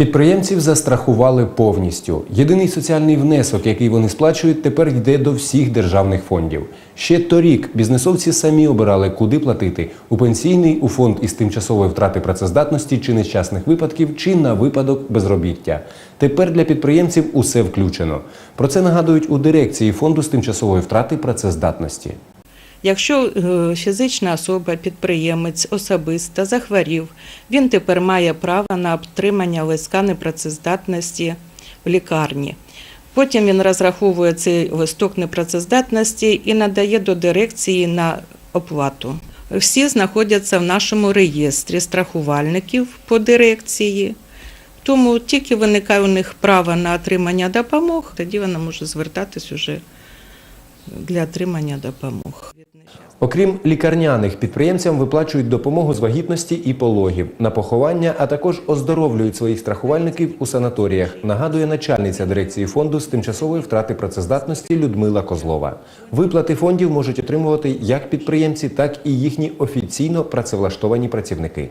Підприємців застрахували повністю. Єдиний соціальний внесок, який вони сплачують, тепер йде до всіх державних фондів. Ще торік бізнесовці самі обирали, куди платити у пенсійний, у фонд із тимчасової втрати працездатності чи нещасних випадків, чи на випадок безробіття. Тепер для підприємців усе включено. Про це нагадують у дирекції фонду з тимчасової втрати працездатності. Якщо е, фізична особа, підприємець особисто захворів, він тепер має право на отримання листка непрацездатності в лікарні. Потім він розраховує цей листок непрацездатності і надає до дирекції на оплату. Всі знаходяться в нашому реєстрі страхувальників по дирекції. Тому тільки виникає у них право на отримання допомог, тоді вона може звертатись уже для отримання допомог. Окрім лікарняних, підприємцям виплачують допомогу з вагітності і пологів на поховання, а також оздоровлюють своїх страхувальників у санаторіях. Нагадує начальниця дирекції фонду з тимчасової втрати працездатності Людмила Козлова. Виплати фондів можуть отримувати як підприємці, так і їхні офіційно працевлаштовані працівники.